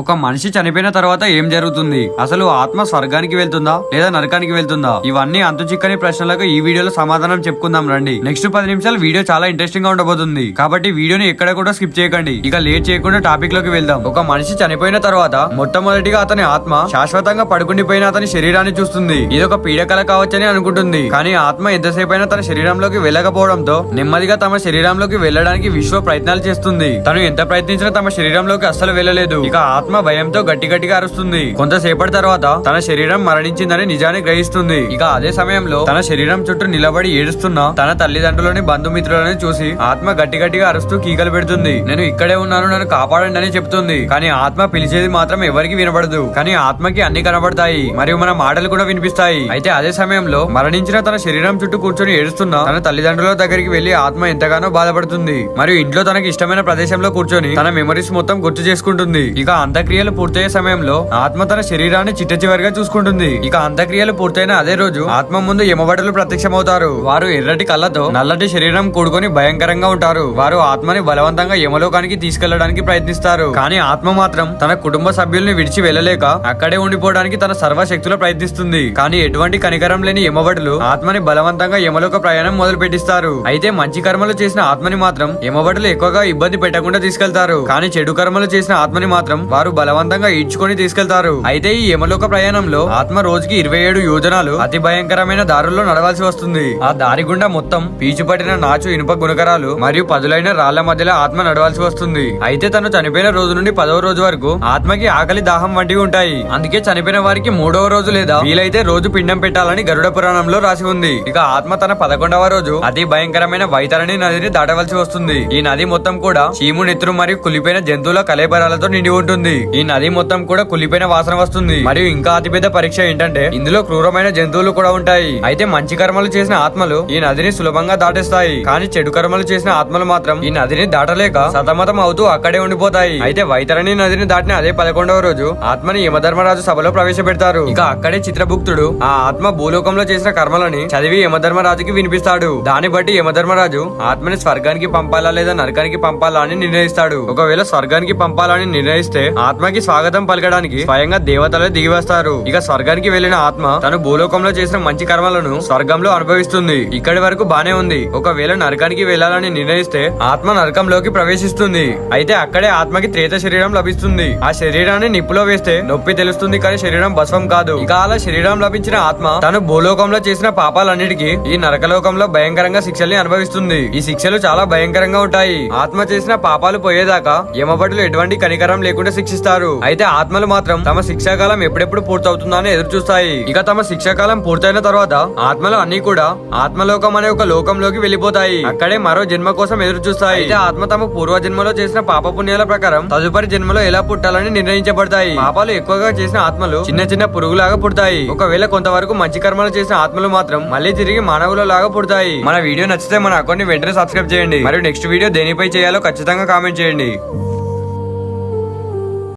ఒక మనిషి చనిపోయిన తర్వాత ఏం జరుగుతుంది? అసలు ఆత్మ స్వర్గానికి వెళ్తుందా? లేదా నరకానికి వెళ్తుందా? ఇవన్నీ అంతు చిక్కని ప్రశ్నలకు ఈ వీడియోలో సమాధానం చెప్పుకుందాం రండి. నెక్స్ట్ పది నిమిషాలు వీడియో చాలా ఇంట్రెస్టింగ్గా ఉండబోతుంది. కాబట్టి వీడియోని ఎక్కడ కూడా స్కిప్ చేయకండి. ఇక లేట్ చేయకుండా టాపిక్లోకి వెళ్దాం. ఒక మనిషి చనిపోయిన తర్వాత మొట్టమొదటిగా అతని ఆత్మ శాశ్వతంగా పడుకుండిపోయిన అతని శరీరాన్ని చూస్తుంది. ఇది ఒక పీడకల కావచ్చని అనుకుంటుంది. కానీ ఆత్మ ఎంతసేపు అయినా తన శరీరంలోకి వెళ్ళకపోవడంతో నెమ్మదిగా తమ శరీరంలోకి వెళ్ళడానికి విశ్వ ప్రయత్నాలు చేస్తుంది. తను ఎంత ప్రయత్నించినా తమ శరీరంలోకి అస్సలు వెళ్ళలేదు. ఇక ఆత్మ ఆత్మ భయంతో గట్టి గట్టిగా అరుస్తుంది. కొంతసేపటి తర్వాత తన శరీరం మరణించిందని నిజాన్ని గ్రహిస్తుంది. ఇక అదే సమయంలో తన శరీరం చుట్టూ నిలబడి ఏడుస్తున్న తన తల్లిదండ్రులని బంధుమిత్రులని చూసి ఆత్మ గట్టి గట్టిగా అరుస్తూ కీకలు పెడుతుంది. నేను ఇక్కడే ఉన్నాను నన్ను కాపాడండి అని చెప్తుంది. కానీ ఆత్మ పిలిచేది మాత్రం ఎవరికి వినబడదు. కానీ ఆత్మకి అన్ని కనబడతాయి. మరియు మన మాటలు కూడా వినిపిస్తాయి. అయితే అదే సమయంలో మరణించిన తన శరీరం చుట్టూ కూర్చొని ఏడుస్తున్న తన తల్లిదండ్రుల దగ్గరికి వెళ్ళి ఆత్మ ఎంతగానో బాధపడుతుంది. మరియు ఇంట్లో తనకి ఇష్టమైన ప్రదేశంలో కూర్చొని తన మెమరీస్ మొత్తం గుర్తు చేసుకుంటుంది. ఇక అంత్యక్రియలు పూర్తయ్యే సమయంలో ఆత్మ తన శరీరాన్ని చిట్ట చివరిగా చూసుకుంటుంది. ఇక అంత్యక్రియలు పూర్తయిన అదే రోజు ఆత్మ ముందు యమబడలు ప్రత్యక్షమవుతారు. వారు ఎర్రటి కళ్ళతో నల్లటి శరీరం కూడుకొని భయంకరంగా ఉంటారు. వారు ఆత్మని బలవంతంగా యమలోకానికి తీసుకెళ్ళడానికి ప్రయత్నిస్తారు. కానీ ఆత్మ మాత్రం తన కుటుంబ సభ్యుల్ని విడిచి వెళ్ళలేక అక్కడే ఉండిపోవడానికి తన సర్వశక్తులు ప్రయత్నిస్తుంది. కానీ ఎటువంటి కనికరం లేని యమబడులు ఆత్మని బలవంతంగా యమలోక ప్రయాణం మొదలు పెట్టిస్తారు అయితే మంచి కర్మలు చేసిన ఆత్మని మాత్రం యమబడులు ఎక్కువగా ఇబ్బంది పెట్టకుండా తీసుకెళ్తారు. కానీ చెడు కర్మలు చేసిన ఆత్మని మాత్రం వారు బలవంతంగా ఈడ్చుకొని తీసుకెళ్తారు. అయితే ఈ యమలోక ప్రయాణంలో ఆత్మ రోజుకి ఇరవై ఏడు యోజనాలు అతి భయంకరమైన దారుల్లో నడవాల్సి వస్తుంది. ఆ దారి గుండా మొత్తం పీచు పట్టిన నాచు ఇనుప గుణకరాలు మరియు పదులైన రాళ్ళ మధ్యలో ఆత్మ నడవాల్సి వస్తుంది. అయితే తను చనిపోయిన రోజు నుండి పదవ రోజు వరకు ఆత్మకి ఆకలి దాహం వంటివి ఉంటాయి. అందుకే చనిపోయిన వారికి మూడవ రోజు లేదా వీలైతే రోజు పిండం పెట్టాలని గరుడ పురాణంలో రాసి ఉంది. ఇక ఆత్మ తన పదకొండవ రోజు అతి భయంకరమైన వైతరణి నదిని దాటవలసి వస్తుంది. ఈ నది మొత్తం కూడా చీము నెత్తురు మరియు కులిపోయిన జంతువుల కలేబరాలతో నిండి ఉంటుంది. ఈ నది మొత్తం కూడా కులిపోయిన వాసన వస్తుంది. మరియు ఇంకా అతిపెద్ద పరీక్ష ఏంటంటే ఇందులో క్రూరమైన జంతువులు కూడా ఉంటాయి. అయితే మంచి కర్మలు చేసిన ఆత్మలు ఈ నదిని సులభంగా దాటేస్తాయి. కానీ చెడు కర్మలు చేసిన ఆత్మలు మాత్రం ఈ నదిని దాటలేక సతమతం అవుతూ అక్కడే ఉండిపోతాయి. అయితే వైతరణి నదిని దాటిన అదే పదకొండవ రోజు ఆత్మని యమధర్మరాజు సభలో ప్రవేశపెడతారు. ఇక అక్కడే చిత్రభుక్తుడు ఆ ఆత్మ భూలోకంలో చేసిన కర్మలని చదివి యమధర్మరాజుకి వినిపిస్తాడు. దాన్ని బట్టి యమధర్మరాజు ఆత్మని స్వర్గానికి పంపాలా లేదా నరకానికి పంపాలా అని నిర్ణయిస్తాడు. ఒకవేళ స్వర్గానికి పంపాలని నిర్ణయిస్తే ఆత్మకి స్వాగతం పలకడానికి స్వయంగా దేవతలే దిగి వస్తారు. ఇక స్వర్గానికి వెళ్ళిన ఆత్మ తను భూలోకంలో చేసిన మంచి కర్మలను స్వర్గంలో అనుభవిస్తుంది. ఇక్కడి వరకు బానే ఉంది. ఒకవేళ నరకానికి వెళ్ళాలని నిర్ణయిస్తే ఆత్మ నరకంలోకి ప్రవేశిస్తుంది. అయితే అక్కడే ఆత్మకి త్రేత శరీరం లభిస్తుంది. ఆ శరీరాన్ని నిప్పులో వేస్తే నొప్పి తెలుస్తుంది కానీ శరీరం భస్వం కాదు. ఇక అలా శరీరం లభించిన ఆత్మ తను భూలోకంలో చేసిన పాపాలన్నిటికీ ఈ నరకలోకంలో భయంకరంగా శిక్షల్ని అనుభవిస్తుంది. ఈ శిక్షలు చాలా భయంకరంగా ఉంటాయి. ఆత్మ చేసిన పాపాలు పోయేదాకా యమభటులు ఎటువంటి కనికరం లేకుండా శిక్షిస్తారు అయితే ఆత్మలు మాత్రం తమ శిక్షాకాలం ఎప్పుడెప్పుడు పూర్తవుతుందా అని ఎదురు చూస్తాయి ఇక తమ శిక్షాకాలం పూర్తయిన తర్వాత ఆత్మలు అన్ని కూడా ఆత్మలోకం అనే ఒక లోకంలోకి వెళ్ళిపోతాయి అక్కడే మరో జన్మ కోసం ఎదురు చూస్తాయి అయితే ఆత్మ తమ పూర్వ జన్మలో చేసిన పాప పుణ్యాల ప్రకారం తదుపరి జన్మలో ఎలా పుట్టాలని నిర్ణయించబడతాయి. పాపాలు ఎక్కువగా చేసిన ఆత్మలు చిన్న చిన్న పురుగులాగా పుడతాయి. ఒకవేళ కొంతవరకు మంచి కర్మలు చేసిన ఆత్మలు మాత్రం మళ్ళీ తిరిగి మానవుల లాగా పుడతాయి. మన వీడియో నచ్చితే మన అకౌంట్ని వెంటనే సబ్స్క్రైబ్ చేయండి. మరియు నెక్స్ట్ వీడియో దేనిపై చేయాలో ఖచ్చితంగా కామెంట్ చేయండి.